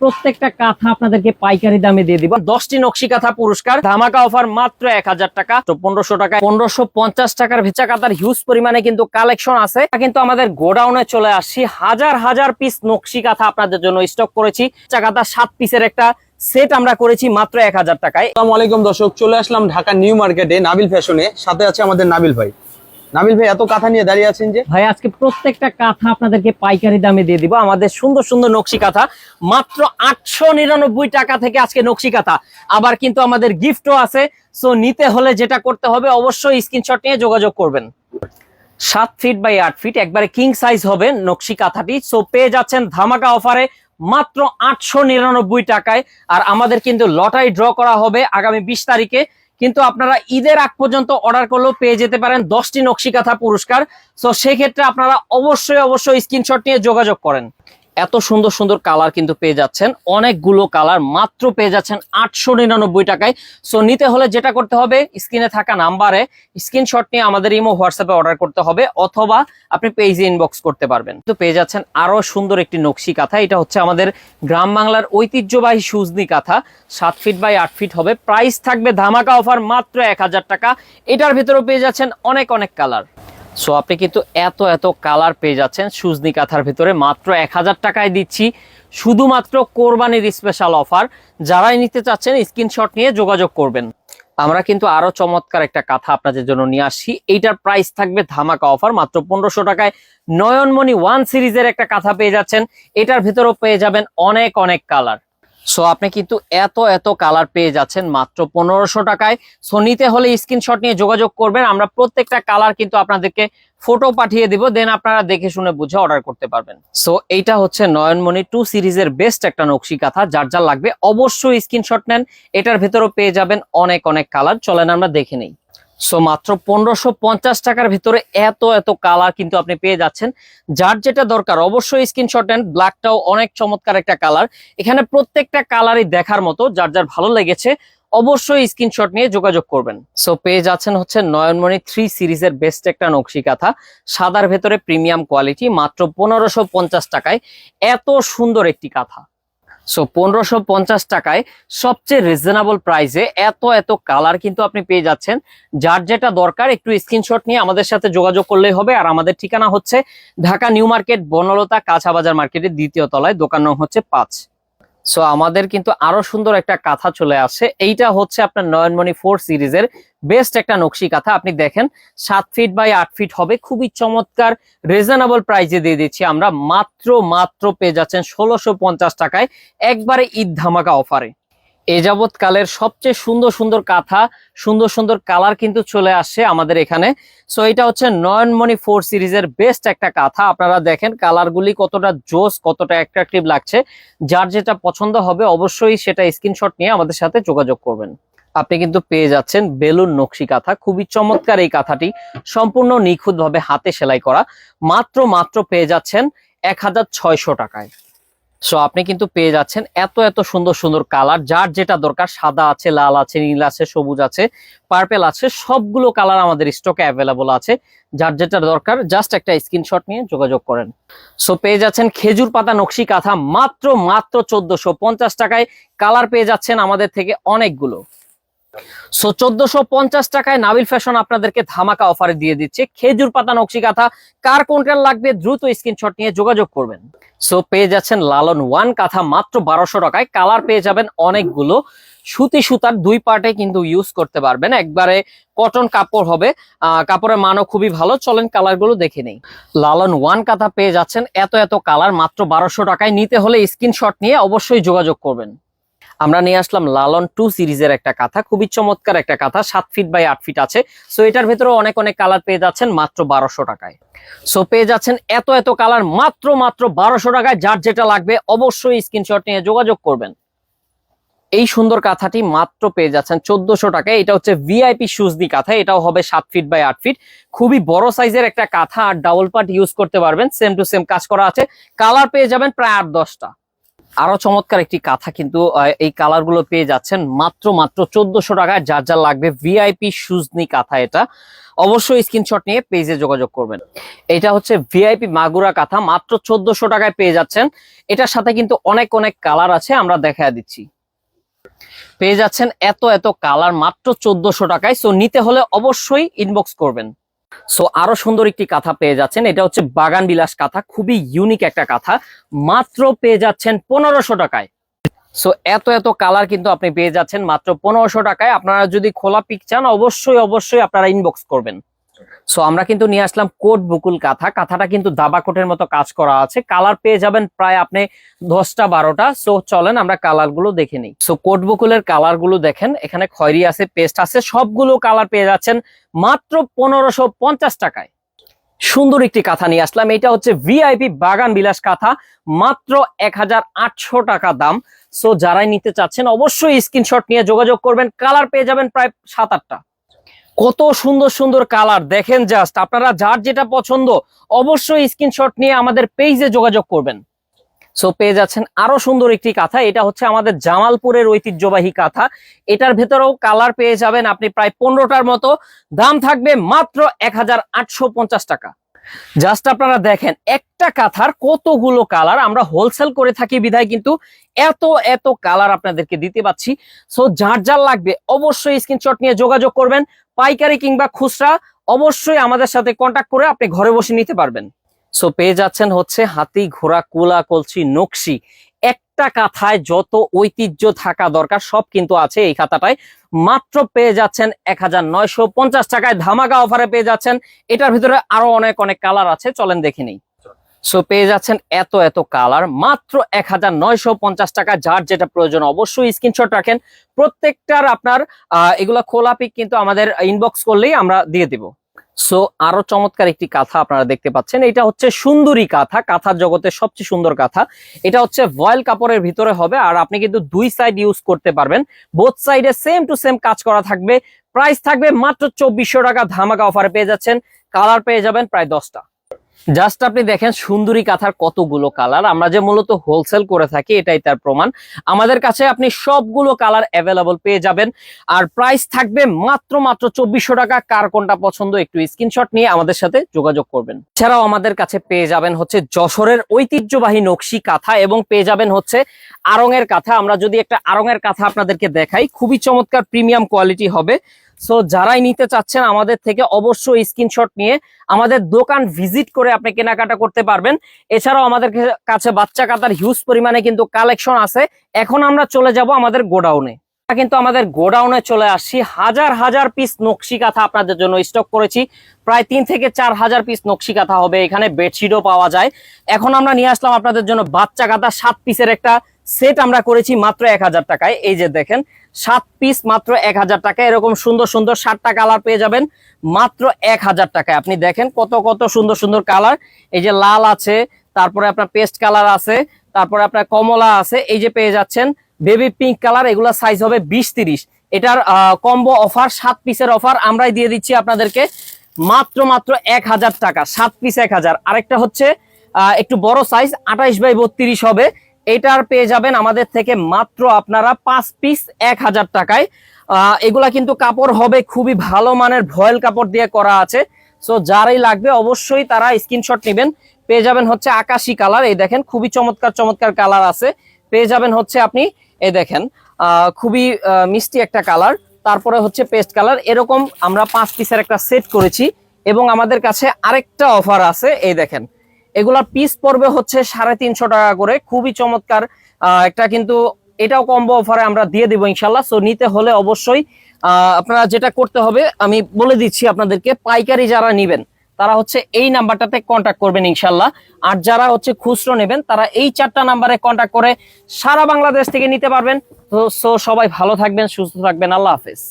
প্রত্যেকটা কাঁথা আপনাদেরকে পাইকারি দামে দিয়ে দিব। দশটি নকশি কাঁথা পুরস্কার, ধামাকা অফার মাত্র এক হাজার টাকা। তো পনেরোশো টাকা পনেরোশো পঞ্চাশ টাকার ভেচা কাতার হিউজ পরিমাণে কিন্তু কালেকশন আছে। কিন্তু আমাদের গোডাউনে চলে আসছি। হাজার হাজার পিস নকশি কাঁথা আপনাদের জন্য স্টক করেছি। চাকাতা সাত পিসের একটা সেট আমরা করেছি মাত্র এক হাজার টাকায়। আসসালামু দর্শক, চলে আসলাম ঢাকা নিউ মার্কেটে নাবিল ফ্যাশনে সাথে আছে আমাদের নাবিল ভাই। নাবিল ভাই, এত কথা নিয়ে দাঁড়িয়ে আছেন যে? ভাই, আজকে প্রত্যেকটা কাঁথা আপনাদেরকে পাইকারি দামে দিয়ে দিব। আমাদের সুন্দর সুন্দর নকশি কাঁথা। মাত্র আটশো নিরানব্বই টাকা থেকে আজকে নকশি কাঁথা। আবার কিন্তু আমাদের গিফটও আছে। সো নিতে হলে যেটা করতে হবে, অবশ্যই স্ক্রিনশট নিয়ে যোগাযোগ করবেন। সাত ফিট বাই আট ফিট একবারে কিং সাইজ হবে নকশি কাঁথাটি। সো পেয়ে যাচ্ছেন ধামাকা অফারে মাত্র আটশো নিরানব্বই টাকায়। আর আমাদের কিন্তু লটারি ড্র করা হবে আগামী বিশ তারিখে। কিন্তু আপনারা ঈদের আগ পর্যন্ত অর্ডার করলেও পেয়ে যেতে পারেন দশটি নকশিকাথা পুরস্কার। সো সেক্ষেত্রে আপনারা অবশ্যই অবশ্যই স্ক্রিনশট নিয়ে যোগাযোগ করেন। এত সুন্দর সুন্দর কালার কিন্তু পেয়ে যাচ্ছেন। অনেকগুলো কালার মাত্র পেয়ে যাচ্ছেন আটশো নিরানব্বই টাকায়। সো নিতে হলে যেটা করতে হবে, স্ক্রিনে থাকা নাম্বারে স্ক্রিনশট নিয়ে আমাদের ইমো হোয়াটসঅ্যাপে অর্ডার করতে হবে, অথবা আপনি পেজে ইনবক্স করতে পারবেন। তো পেয়ে যাচ্ছেন আরও সুন্দর একটি নকশি কাঁথা। এটা হচ্ছে আমাদের গ্রাম বাংলার ঐতিহ্যবাহী সুজনি কাঁথা। সাত ফিট বাই আট ফিট হবে। প্রাইস থাকবে ধামাকা অফার মাত্র এক হাজার টাকা। এটার ভিতরেও পেয়ে যাচ্ছেন অনেক অনেক কালার। সো আপনি কিন্তু এত এত কালার পেয়ে যাচ্ছেন সুজনি কাঁথার ভিতরে। মাত্র এক হাজার টাকায় দিচ্ছি। শুধুমাত্র কোরবানির স্পেশাল অফার যারাই নিতে চাচ্ছেন স্ক্রিনশট নিয়ে যোগাযোগ করবেন। আমরা কিন্তু আরও চমৎকার একটা কাঁথা আপনাদের জন্য নিয়ে আসছি। এইটার প্রাইস থাকবে ধামাকা অফার মাত্র পনেরোশো টাকায়। নয়নমণি ওয়ান সিরিজের একটা কাঁথা পেয়ে যাচ্ছেন। এটার ভিতরেও পেয়ে যাবেন অনেক অনেক কালার সো আপনি কিন্তু এত এত কালার পেয়ে যাচ্ছেন মাত্র পনেরোশো টাকায়। সো নিতে হলে স্ক্রিনশট নিয়ে যোগাযোগ করবেন। আমরা প্রত্যেকটা কালার কিন্তু আপনাদেরকে ফটো পাঠিয়ে দিব দেন আপনারা দেখে শুনে বুঝে অর্ডার করতে পারবেন। সো এইটা হচ্ছে নয়নমণি টু সিরিজের বেস্ট একটা নকশি কাঁথা যার যার লাগবে অবশ্যই স্ক্রিনশট নেন। এটার ভেতরেও পেয়ে যাবেন অনেক অনেক কালার চলেন আমরা দেখে নেই। সো মাত্র পনেরোশো পঞ্চাশ টাকার ভিতরে এত এত কালার কিন্তু আপনি পেয়ে যাচ্ছেন। যার যেটা দরকার, অবশ্যই স্ক্রিনশট নেন। ব্ল্যাকটাও অনেক চমৎকার একটা কালার। এখানে প্রত্যেকটা কালারই দেখার মতো, যার যার ভালো লেগেছে, অবশ্যই স্ক্রিনশট নিয়ে যোগাযোগ করবেন। সো পেয়ে যাচ্ছেন হচ্ছে নয়নমণি থ্রি সিরিজের বেস্ট একটা নকশি কাঁথা। সাদার ভেতরে প্রিমিয়াম কোয়ালিটি মাত্র পনেরোশো টাকায়। এত সুন্দর একটি কাঁথা। সো পনেরোশো পঞ্চাশ টাকায় সবচেয়ে রিজনেবল প্রাইসে এত এত কালার কিন্তু আপনি পেয়ে যাচ্ছেন। যার যেটা দরকার, একটু স্ক্রিনশট নিয়ে আমাদের সাথে যোগাযোগ করলেই হবে। আর আমাদের ঠিকানা হচ্ছে ঢাকা নিউ মার্কেট, বনলতা কাছাবাজার মার্কেটের দ্বিতীয় তলায়। দোকান নং হচ্ছে পাঁচ। সো আমাদের কিন্তু আরও সুন্দর একটা কাঁথা চলে আসছে এইটা হচ্ছে আপনার নয়নমণি ফোর সিরিজের বেস্ট একটা নকশি কাঁথা। আপনি দেখেন, সাত ফিট বাই আট ফিট হবে। খুবই চমৎকার, রিজনেবল প্রাইজে দিয়ে দিচ্ছি আমরা। মাত্র মাত্র পেয়ে যাচ্ছেন ষোলোশো টাকায় একবারে ঈদ ধামাকা অফারে। এ যাবৎ কালের সবচেয়ে সুন্দর সুন্দর কাঁথা, সুন্দর সুন্দর কালার কিন্তু চলে আসছে আমাদের এখানে। সো এটা হচ্ছে নয়নমণি ফোর সিরিজের বেস্ট একটা কাঁথা। আপনারা দেখেন কালারগুলি কতটা জোস, কতটা অ্যাট্রাকটিভ লাগছে। যার যেটা পছন্দ হবে অবশ্যই সেটা স্ক্রিনশট নিয়ে আমাদের সাথে যোগাযোগ করবেন। আপনি কিন্তু পেয়ে যাচ্ছেন বেলুন নকশি কাঁথা। খুবই চমৎকার এই কাঁথাটি। সম্পূর্ণ নিখুঁতভাবে হাতে সেলাই করা। মাত্র মাত্র পেয়ে যাচ্ছেন এক হাজার ছয়শো টাকায়। সো আপনি কিন্তু পেয়ে যাচ্ছেন এত এত সুন্দর সুন্দর কালার। যার যেটা দরকার, সাদা আছে, লাল আছে, নীল আছে, সবুজ আছে, পার্পেল আছে, সবগুলো কালার আমাদের স্টকে অ্যাভেলেবল আছে। যার যেটা দরকার জাস্ট একটা স্ক্রিনশট নিয়ে যোগাযোগ করেন। সো পেয়ে যাচ্ছেন খেজুর পাতা নকশি কাঁথা, মাত্র মাত্র চোদ্দশো টাকায়। কালার পেয়ে যাচ্ছেন আমাদের থেকে অনেকগুলো। সো চোদ্দশো পঞ্চাশ টাকায় নাবিল ফ্যাশন আপনাদেরকে ধামাকা অফারে দিয়ে দিচ্ছে। খেজুর পাতা, নকশি কাঁথা, কার কোনটার লাগবে দ্রুত স্ক্রিনশট নিয়ে যোগাযোগ করবেন। সো পেয়ে যাচ্ছেন লালন ওয়ান কাঁথা মাত্র বারোশো টাকায়। কালার পেয়ে যাবেন অনেকগুলো। সুতি সুতার দুই পার্টে কিন্তু ইউজ করতে পারবেন। একবারে কটন কাপড় হবে। কাপড়ের মানও খুবই ভালো। চলেন কালারগুলো দেখে নেই। লালন ওয়ান কাঁথা পেয়ে যাচ্ছেন এত এত কালার মাত্র বারোশো টাকায়। নিতে হলে স্ক্রিনশট নিয়ে অবশ্যই যোগাযোগ করবেন। আমরা নিয়ে আসলাম লালন টু সিরিজের একটা কাঁথা, খুবই চমৎকার একটা কাঁথা, সাত ফিট বাই আট ফিট আছে। সো এটার ভেতরে অনেক অনেক কালার পেয়ে যাচ্ছেন, মাত্র বারোশো টাকায়। সো পেয়ে যাচ্ছেন এত এত কালার মাত্র মাত্র বারোশো টাকায়। যার যেটা লাগবে, অবশ্যই স্ক্রিনশট নিয়ে যোগাযোগ করবেন। এই সুন্দর কাঁথাটি মাত্র পেয়ে যাচ্ছেন চোদ্দশো টাকায়। এটা হচ্ছে ভিআইপি সুজনি কাঁথা, এটাও হবে সাত ফিট বাই আট ফিট খুবই বড় সাইজের একটা কাঁথা, আর ডাবল পার্ট ইউজ করতে পারবেন। সেম টু সেম কাজ করা আছে। কালার পেয়ে যাবেন প্রায় আট দশটা। আরও চমৎকার একটি কাঁথা কিন্তু এই কালারগুলো পেয়ে যাচ্ছেন। মাত্র মাত্র চোদ্দশো টাকায় যার যার লাগবে ভিআইপি সুজনি কাঁথা এটা। অবশ্যই স্ক্রিনশট নিয়ে পেজে যোগাযোগ করবেন। এটা হচ্ছে ভিআইপি মাগুরা কাঁথা, মাত্র চোদ্দশো টাকায় পেয়ে যাচ্ছেন। এটার সাথে কিন্তু অনেক অনেক কালার আছে, আমরা দেখা দিচ্ছি। পেয়ে যাচ্ছেন এত এত কালার মাত্র চোদ্দশো টাকায়। সো নিতে হলে অবশ্যই ইনবক্স করবেন। সো আরও সুন্দর একটি কাঁথা পেয়ে যাচ্ছেন। এটা হচ্ছে বাগান বিলাস কাঁথা, খুবই ইউনিক একটা কাঁথা। মাত্র পেয়ে যাচ্ছেন পনেরোশো টাকায়। সো এত এত কালার কিন্তু আপনি পেয়ে যাচ্ছেন মাত্র পনেরোশো টাকায়। আপনারা যদি খোলা পিক চান, অবশ্যই অবশ্যই আপনারা ইনবক্স করবেন। সো আমরা কিন্তু নিয়ে আসলাম কোট বুকুল কাঁথা। কাঁথাটা কিন্তু দাবা কোটের মতো কাজ করা আছে। কালার পেয়ে যাবেন প্রায় আপনি দশটা, বারোটা। সো চলেন আমরা কালারগুলো দেখে নিই। সো কোট বুকুলের কালারগুলো দেখেন। এখানে খয়রি আছে, পেস্ট আছে, সবগুলো কালার পেয়ে যাচ্ছেন মাত্র পনেরোশো পঞ্চাশ টাকায়। সুন্দর একটি কাঁথা নিয়ে আসলাম। এটা হচ্ছে ভিআইপি বাগান বিলাস কাঁথা, মাত্র এক হাজার আটশো টাকা দাম। সো যারাই নিতে চাচ্ছেন অবশ্যই স্ক্রিনশট নিয়ে যোগাযোগ করবেন। কালার পেয়ে যাবেন প্রায় সাত, আটটা। কত সুন্দর সুন্দর কালার দেখেন জাস্ট আপনারা যার যেটা পছন্দ, অবশ্যই স্ক্রিনশট নিয়ে আমাদের পেজে যোগাযোগ করবেন। সো পেয়ে যাচ্ছেন আরও সুন্দর একটি কাঁথা, এটা হচ্ছে আমাদের জামালপুরের ঐতিহ্যবাহী কাঁথা। এটার ভেতরেও কালার পেয়ে যাবেন আপনি প্রায় পনেরোটার মতো। দাম থাকবে মাত্র এক হাজার আটশো পঞ্চাশ টাকা। জাস্ট আপনারা দেখেন, একটা কাঁথার কতগুলো কালার আমরা হোলসেল করে থাকি বিধায় কিন্তু এত এত কালার আপনাদেরকে দিতে পাচ্ছি। সো যার যার লাগবে অবশ্যই স্ক্রিনশট নিয়ে যোগাযোগ করবেন, পাইকারি কিংবা খুচরা, অবশ্যই আমাদের সাথে কন্ট্যাক্ট করে আপনি ঘরে বসে নিতে পারবেন। সো পেয়ে যাচ্ছেন হচ্ছে হাতি, ঘোড়া, কোলা, কলসি, নকশি। একটা কাঁথায় যত ঐতিহ্য থাকা দরকার সব কিন্তু আছে এই খাতাটায়। মাত্র পেয়ে যাচ্ছেন এক হাজার নয়শো পঞ্চাশ টাকায় ধামাকা অফারে পেয়ে যাচ্ছেন। এটার ভিতরে আরও অনেক অনেক কালার আছে চলেন দেখে নিই। সো পেয়ে যাচ্ছেন এত এত কালার মাত্র এক হাজার নয়শো পঞ্চাশ টাকা যার যেটা প্রয়োজন অবশ্যই স্ক্রিনশট রাখেন। প্রত্যেকটার আপনার আহ, এগুলা খোলা পিক কিন্তু আমাদের ইনবক্স করলেই আমরা দিয়ে দিব। সো আরও চমৎকার একটি কাঁথা আপনারা দেখতে পাচ্ছেন। এটা হচ্ছে সুন্দরী কাঁথা, কাঁথার জগতের সবচেয়ে সুন্দর কাঁথা। এটা হচ্ছে ভয়েল কাপড়ের ভিতরে হবে, আর আপনি কিন্তু দুই সাইড ইউজ করতে পারবেন। বোথ সাইডে সেম টু সেম কাজ করা থাকবে। প্রাইস থাকবে মাত্র চব্বিশশো টাকা, ধামাকা অফারে পেয়ে যাচ্ছেন। কালার পেয়ে যাবেন প্রায় দশটা। জাস্ট আপনি দেখেন সুন্দরী কাঁথার কতগুলো কালার আমরা যে মূলত হোলসেল করে থাকি, এটাই তার প্রমাণ। আমাদের কাছে আপনি সবগুলো কালার অ্যাভেলেবল পেয়ে যাবেন। আর প্রাইস থাকবে মাত্র মাত্র চব্বিশশো টাকা। কার কোনটা পছন্দ একটু স্ক্রিনশট নিয়ে আমাদের সাথে যোগাযোগ করবেন। এছাড়াও আমাদের কাছে পেয়ে যাবেন হচ্ছে যশোরের ঐতিহ্যবাহী নকশি কাঁথা এবং পেয়ে যাবেন হচ্ছে আরঙের কাঁথা। আমরা যদি একটা আরঙের কাঁথা আপনাদেরকে দেখাই, খুবই চমৎকার প্রিমিয়াম কোয়ালিটি হবে। সো যারাই নিতে চাচ্ছেন আমাদের থেকে অবশ্যই স্ক্রিনশট নিয়ে আমাদের দোকান ভিজিট করে আপনি কেনাকাটা করতে পারবেন। এছাড়াও আমাদের কাছে বাচ্চা কাতার হিউজ পরিমাণে কিন্তু কালেকশন আছে। এখন আমরা চলে যাব আমাদের গোডাউনে। কিন্তু আমাদের গোডাউনে চলে আসছি। হাজার হাজার পিস নকশি কাঁথা আপনাদের জন্য স্টক করেছি। প্রায় তিন থেকে চার হাজার পিস নকশি কাঁথা হবে। এখানে বেডশিটও পাওয়া যায়। এখন আমরা নিয়ে আসলাম আপনাদের জন্য বাচ্চা কাঁথা সাত পিসের একটা সেট আমরা করেছি মাত্র এক হাজার টাকায়। এই যে দেখেন, সাত পিস মাত্র এক হাজার টাকা এরকম সুন্দর সুন্দর সাতটা কালার পেয়ে যাবেন মাত্র এক হাজার টাকায়। আপনি দেখেন কত কত সুন্দর সুন্দর কালার এই যে লাল আছে, তারপরে আপনার পেস্ট কালার আছে, তারপরে আপনার কমলা আছে, এই যে পেয়ে যাচ্ছেন বেবি পিঙ্ক কালার এগুলা সাইজ হবে বিশ তিরিশ। এটার কম্বো অফার সাত পিসের অফার আমরাই দিয়ে দিচ্ছি আপনাদেরকে। মাত্র মাত্র এক হাজার টাকা, সাত পিস এক হাজার। আরেকটা হচ্ছে একটু বড় সাইজ আঠাইশ বাই বত্রিশ হবে। এটার পেয়ে যাবেন আমাদের থেকে মাত্র আপনারা পাঁচ পিস এক হাজার টাকায়। এগুলা কিন্তু কাপড় হবে খুবই ভালো মানের, ভয়েল কাপড় দিয়ে করা আছে। সো যারাই লাগবে অবশ্যই তারা স্ক্রিনশট নেবেন। পেয়ে যাবেন হচ্ছে আকাশি কালার। এই দেখেন, খুবই চমৎকার চমৎকার কালার আছে। পেয়ে যাবেন হচ্ছে আপনি, এই দেখেন খুবই মিষ্টি একটা কালার। তারপরে হচ্ছে পেস্ট কালার। এরকম আমরা পাঁচ পিসের একটা সেট করেছি এবং আমাদের কাছে আরেকটা অফার আছে। এই দেখেন এগুলা পিস পড়বে হচ্ছে সাড়ে তিনশো টাকা করে। খুবই চমৎকার। একটা কিন্তু এটাও কম্বো অফারে আমরা দিয়ে দিব ইনশাল্লাহ। সো নিতে হলে অবশ্যই আপনারা যেটা করতে হবে, আমি বলে দিচ্ছি আপনাদেরকে, পাইকারি যারা নিবেন, তারা হচ্ছে এই নাম্বারটাতে কন্ট্যাক্ট করবেন ইনশাল্লাহ। আর যারা হচ্ছে খুচরো নেবেন, তারা এই চারটা নাম্বারে কন্ট্যাক্ট করে সারা বাংলাদেশ থেকে নিতে পারবেন। তো সো সবাই ভালো থাকবেন, সুস্থ থাকবেন। আল্লাহ হাফেজ।